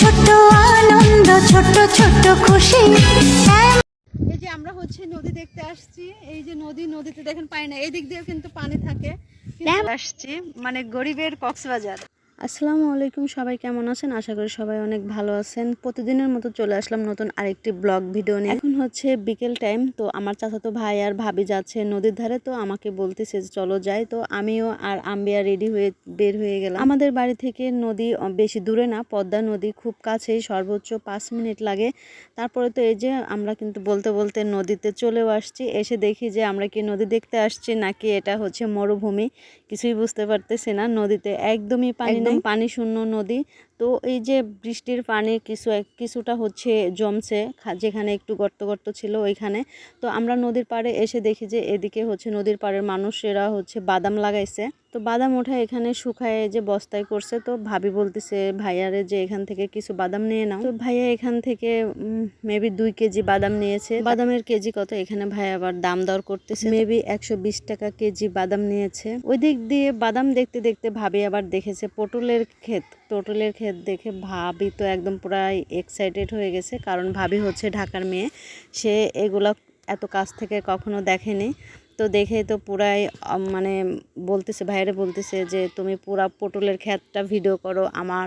ছোট্ট আনন্দ ছোট্ট ছোট্ট খুশি। এই যে আমরা হচ্ছে নদী দেখতে আসছি। এই যে নদী নদীতে দেখেন পাই না এই দিক দিয়েও কিন্তু পানি থাকে। আসছি মানে গরিবের কক্সবাজার। আসসালামু আলাইকুম সবাই কেমন আছেন? আশা করি সবাই অনেক ভালো আছেন। প্রতিদিনের মতো চলে আসলাম নতুন আরেকটি ব্লগ ভিডিও নিয়ে। এখন হচ্ছে বিকেল টাইম তো আমার চাচাতো ভাই আর ভাবি যাচ্ছে নদীর ধারে তো আমাকে বলতেছে যে চলো যাই। তো আমিও আর আম্বিয়া রেডি হয়ে বের হয়ে গেলাম। আমাদের বাড়ি থেকে নদী বেশি দূরে না পদ্মা নদী খুব কাছেই সর্বোচ্চ পাঁচ মিনিট লাগে। তারপরে তো এই যে আমরা কিন্তু বলতে বলতে নদীতে চলেও আসছি। এসে দেখি যে আমরা কি নদী দেখতে আসছি নাকি এটা হচ্ছে মরুভূমি? কিছুই বুঝতে পারতেছি না। নদীতে একদমই পানি একদম পানি শূন্য নদী। তো এই যে বৃষ্টির পানি কিছু কিছুটা হচ্ছে জমছে যেখানে একটু গর্ত গর্ত ছিল ওইখানে। তো আমরা নদীর পাড়ে এসে দেখি যে এদিকে হচ্ছে নদীর পাড়ের মানুষেরা হচ্ছে বাদাম লাগাইছে। তো বাদাম ওঠা এখানে শুকায় যে বস্তায় করছে, তো ভাবি বলতেছে, ভাইয়ারে যে এখান থেকে কিছু বাদাম নিয়ে নাও। তো ভাইয়া এখান থেকে মেবি দুই কেজি বাদাম নিয়েছে। বাদামের কেজি কত? এখানে ভাই আবার দাম দর করতেছে। মেবি একশো বিশ টাকা কেজি বাদাম নিয়েছে। ওই দিক দিয়ে বাদাম দেখতে দেখতে ভাবি আবার দেখেছে পটলের ক্ষেত। পটলের ক্ষেত দেখে ভাবি তো একদম পুরাই এক্সাইটেড হয়ে গেছে। কারণ ভাবি হচ্ছে ঢাকার মেয়ে। সে এগুলো এত কাছ থেকে কখনো দেখেনি। তো দেখে তো পুরাই মানে বলতেছে ভাইরে বলতেছে যে তুমি পুরা পটলের ক্ষেতটা ভিডিও করো। আমার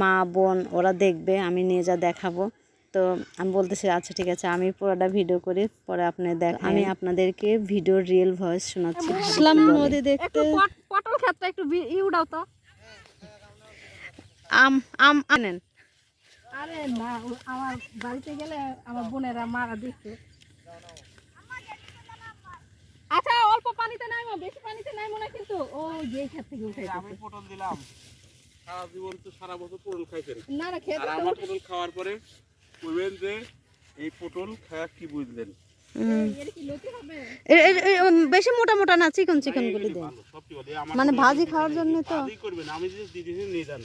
মা বোন ওরা দেখবে আমি নিয়ে যা দেখাবো। তো আমি বলতেছি আচ্ছা ঠিক আছে আমি পুরোটা ভিডিও করি পরে আপনি দেখ আমি আপনাদেরকে ভিডিও রিয়েল ভয়েস শোনাচ্ছি। ইসলাম নদী দেখতে। পটল ক্ষেতটা একটু বি- ই উড়াও তো। আম আম আনেন। আরে না আমার বাড়িতে গেলে আমার বোনেরা মারা দেখছে আচ্ছা অল্প পানিতে নাইমো বেশি পানিতে নাইমো না কিন্তু। ও যে ক্ষেত থেকে উঠে আমি পটল দিলাম। সারা জীবন তো সারা বছর পটল খাইছেন। না না খেতে আর আমার পটল খাওয়ার পরে বলবেন যে এই পটল খাওয়া কি বুঝলেন? বেশি মোটা মোটা না চিকন চিকন গুলি দেন। মানে ভাজি খাওয়ার জন্য তো করবেন আমি যদি দিয়েছি নিয়ে যান।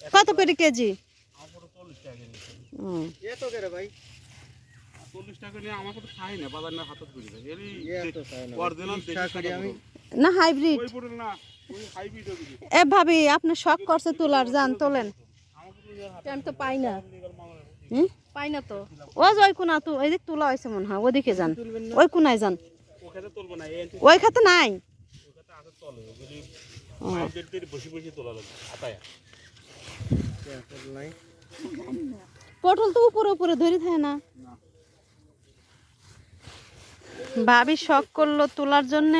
কত করে কেজি? না হাইব্রিড। ওই ওই এ ভাবি আপনি শখ করছে তোলার যান তোলেন। আমি তো পাই না। হুম? পাই না তো। ও যে ওই কোনা তো এদিক তোলা হয়েছে মনে হয় ওদিকে যান। ওই কোনায় যান। ওখানে তুলবো না ওই খাতে নাই। বসে বসে তোলা পটল তো উপরে উপরে ধরে থাকে না। ভাবি শখ করল তোলার জন্য।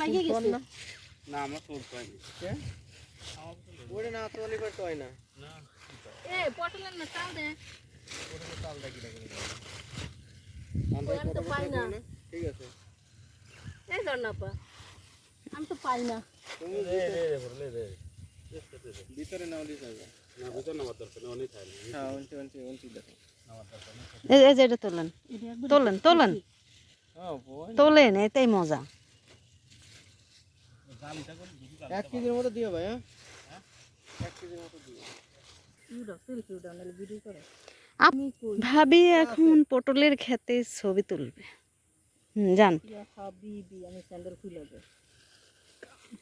পাইয়ে গেছে। না। আমার তুলতে হয়নি এ পটলের না চাল দে। আমি তো পাই না। এই ধর না পা আমি তো পাই না। না ভিতর নামার দরকার নেই অনেক খায় না এই এই যে এটা তোলেন। তোলেন তোলেন। তোলেন এটাই মজা। এক কেজির মতো দিও ভাই হ্যাঁ? আপ- ভাবি এখন পটলের খেতে ছবি তুলবে। হুম যান। আমি স্যান্ডেল খুলে যাই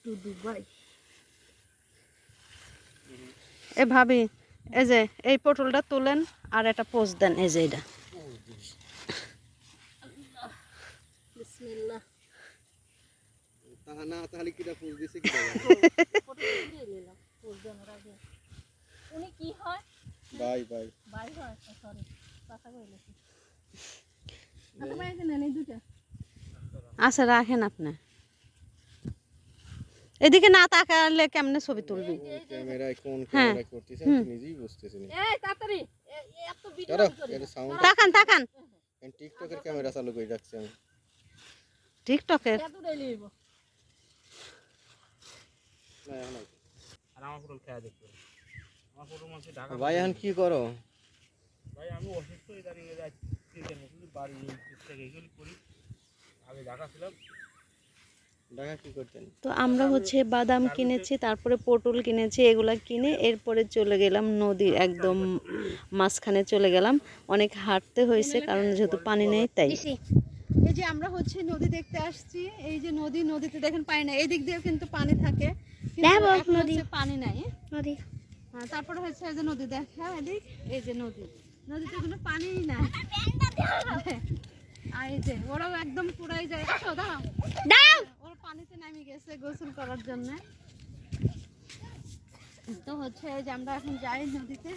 টু দুবাই। এ ভাবি এই যে এই পটলটা তোলেন আর একটা পোস্ট দেন এই যে এটা। পোজ হয়? হয়? আচ্ছা আচ্ছা রাখেন আপনি। এদিকে না তাকালে কেমনে ছবি তুলবি? ক্যামেরায় কোন হ্যাঁ। ক্যামেরা নিজেই বুঝতেছি না। এই তাড়াতাড়ি। এত ভিডিও করি সাউন্ড তাকান তাকান। টিকটকের ক্যামেরা চালু করে রাখছি আমি। টিকটকের এত লইব না, এখন আর- আমার খেয়া দেখতে আমার মাসে ঢাকা ভাই এখন কি করো? ভাই আমি অসুস্থ ইদানিং যাচ্ছি বাড়ি এগুলি করি। আগে ঢাকা ছিলাম। তো আমরা হচ্ছে বাদাম কিনেছি তারপরে পটল কিনেছি এগুলা কিনে এরপরে চলে গেলাম নদীর একদম মাঝখানে চলে গেলাম। অনেক হাঁটতে হয়েছে কারণ যেহেতু পানি নেই তাই। এই যে আমরা হচ্ছে নদী দেখতে আসছি এই যে নদী নদীতে দেখেন পানি নাই। এই দিক দিয়েও কিন্তু পানি থাকে পানি নাই নদী। হ্যাঁ, তারপরে হচ্ছে এই যে নদী দেখা এদিক এই যে নদী। নদীতে কোনো পানিই নাই। আর এই যে ওরাও একদম পুরাই যায়। দাঁড়াও পানিতে নামে গেছে গোসল করার জন্য। তো হচ্ছে যে আমরা এখন যাই নদীতে?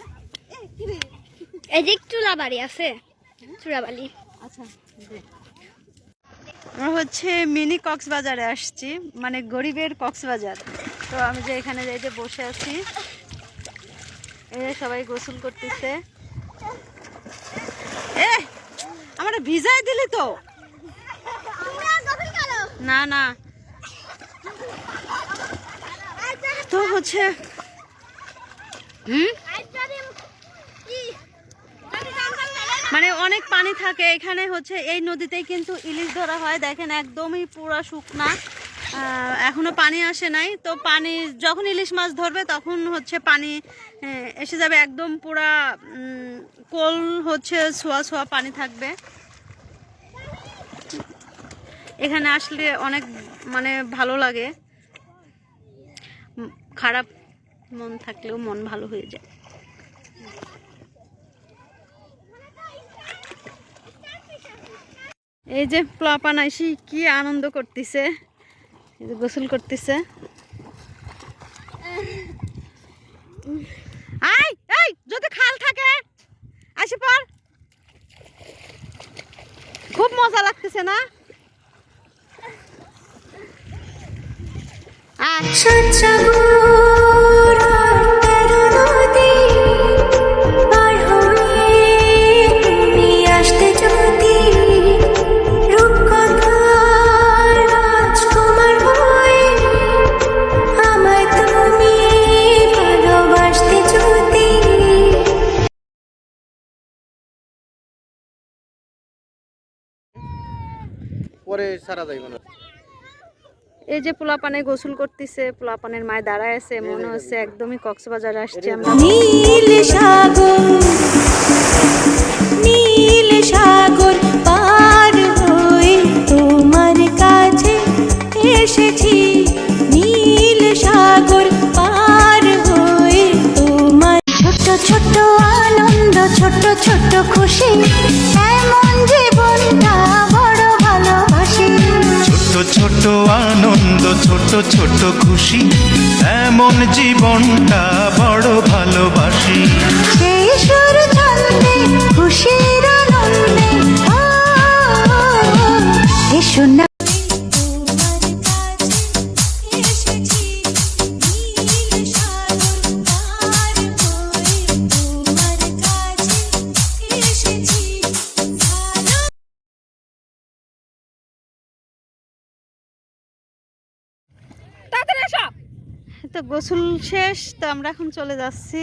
এই যে চুলাবাড়ি আছে চুলাবাড়ি আচ্ছা। আমরা হচ্ছে মিনি কক্সবাজারে আসছি মানে গরিবের কক্সবাজার। তো আমি যে এখানে যে যে বসে আছি এই সবাই গোসল করতেছে। এ আমার ভিজাই দিলি তো? না না তো হচ্ছে। মানে অনেক পানি থাকে। এখানে হচ্ছে এই নদীতেই কিন্তু ইলিশ ধরা হয়। দেখেন একদমই পুরো শুকনা। এখনও পানি আসে নাই। তো পানি, যখন ইলিশ মাছ ধরবে তখন হচ্ছে পানি এসে যাবে একদম পুরা কোল হচ্ছে ছোঁয়া ছোঁয়া পানি থাকবে। এখানে আসলে অনেক মানে ভালো লাগে। খারাপ মন থাকলেও মন ভালো হয়ে যায়। এই যে প্লাপান আইসি, কি আনন্দ করতেছে, এই যে গোসল করতেছে। আই এই, যদি খাল থাকে আসি পর খুব মজা লাগতেছে না আয় সাতসাগর তেরো নদী পার হয়ে তুমি আসতে যদি রূপকথার রাজকুমার হয়ে আমায় তুমি ভালোবাসতে যদি পরে সারা যাইবে না। এই যে পোলা পানে গোসল করতেছে, পোলাপানের মায় দাঁড়ায় আছে, মনে হচ্ছে একদমই কক্সবাজার আসছে আমরা। ছোট আনন্দ ছোট ছোট খুশি এমন জীবনটা বড় ভালোবাসি। আনন্দে এসো না তো গোসল শেষ, তো আমরা এখন চলে যাচ্ছি।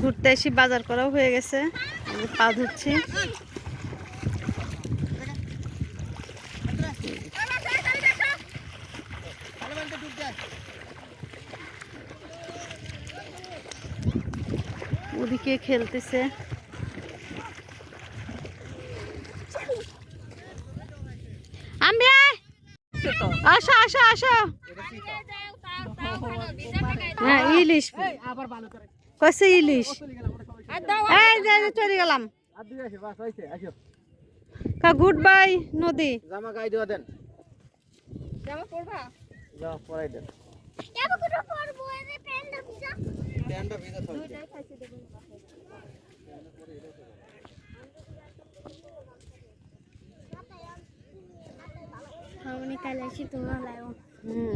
ঘুরতে এসে বাজার করাও হয়ে গেছে পা ধুচ্ছি। ওদিকে খেলতেছে আমি আসো আসো আসো হ্যাঁ ইলিশ। কষে ইলিশ। এই যে চলে গেলাম। আসো গুড বাই নদী। জামা গায়ে দেওয়া দেন। জামা পরাই দেন। প্যান্টটা ভিজা। থাকবে আমি কাল আসি তোমরা লাইও। হুম।